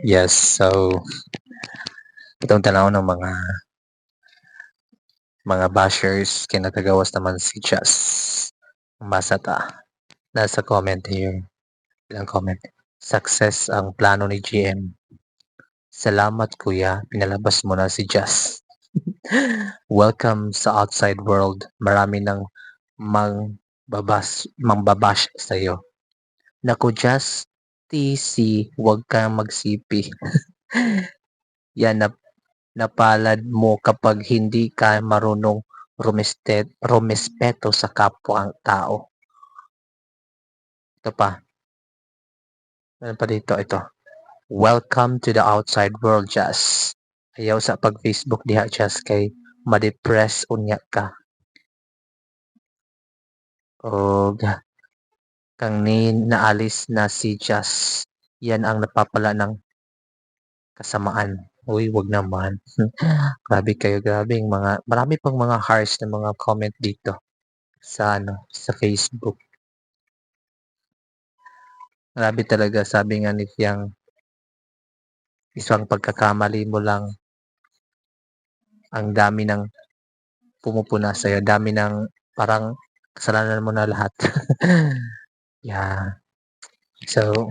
Yes, so itong tanaw ng mga mga bashers kinatagawas naman si Jess. Basa ta. Nasa comment here. Ilang comment. Success ang plano ni GM. Salamat kuya, pinalabas mo na si Jess. Welcome sa outside world. Marami nang mang babas, mangbabash sa iyo. Naku Jess, TC, huwag kang magsipi. Yan na napalad mo kapag hindi ka marunong rumestet, rumespeto sa kapwa ang tao. Ito pa. Ano pa dito? Ito. Welcome to the outside world, Jazz. Ayaw sa pag-Facebook diha, Jazz, kay ma-depress unya ka. O kang ni naalis na si Jazz. Yan ang napapala ng kasamaan. Uy, wag naman. grabe kayo, grabe mga, marami pang mga harsh na mga comment dito sa ano, sa Facebook. Grabe talaga, sabi nga ni Fiang, isang pagkakamali mo lang, ang dami ng pumupuna sa'yo, dami ng parang kasalanan mo na lahat. yeah. So,